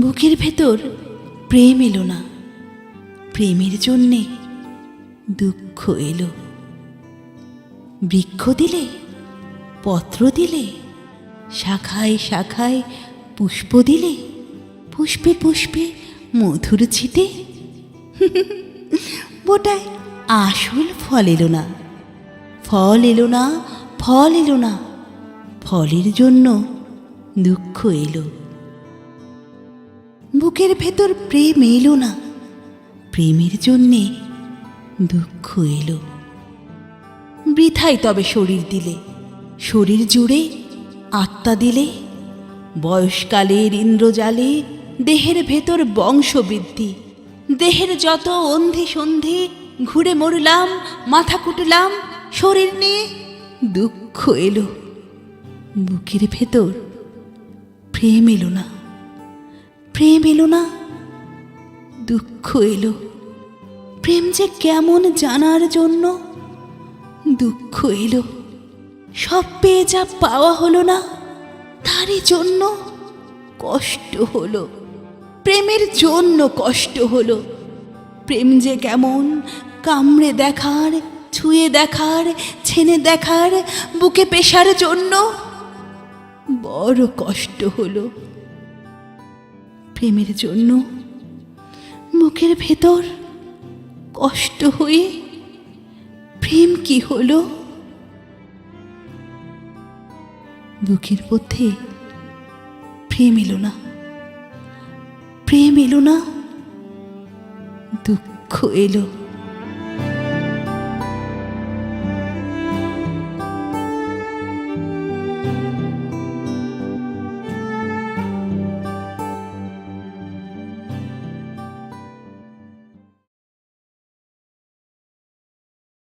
বুকের ভেতর প্রেম এলো না। প্রেমের জন্যে দুঃখ এলো। বৃক্ষ দিলে, পত্র দিলে, শাখায় শাখায় পুষ্প দিলে, পুষ্পে পুষ্পে মধুর ছিটে। বোটায় আসল ফল এলো না। ফল এলো না, ফল এলো না। ফলের জন্য দুঃখ এলো। বুকের ভেতর প্রেম এলো না। প্রেমের জন্যে দুঃখ এলো। বৃথাই তবে শরীর দিলে। শরীর জুড়ে আত্মা দিলে। বয়সকালের ইন্দ্রজালে দেহের ভেতর বংশবৃদ্ধি। দেহের যত অন্ধি সন্ধি ঘুরে মরলাম, মাথা কুটলাম, শরীর নিয়ে দুঃখ এলো। বুকের ভেতর প্রেম এলো না। প্রেম এলো না? দুঃখ এলো। প্রেম যে কেমন জানার জন্য? দুঃখ এলো। সব পেয়ে যা পাওয়া হলো না, তারই জন্য কষ্ট হলো। প্রেমের জন্য কষ্ট হলো। প্রেম যে কেমন কামড়ে দেখার, ছুঁয়ে দেখার, ছেনে দেখার, বুকে পেশার জন্য বড় কষ্ট হলো। প্রেমের জন্য। মুখের ভেতর কষ্ট হয়ে প্রেম কি হলো? বুকের মধ্যে প্রেম এলো না। প্রেম এলো না, দুঃখ এলো।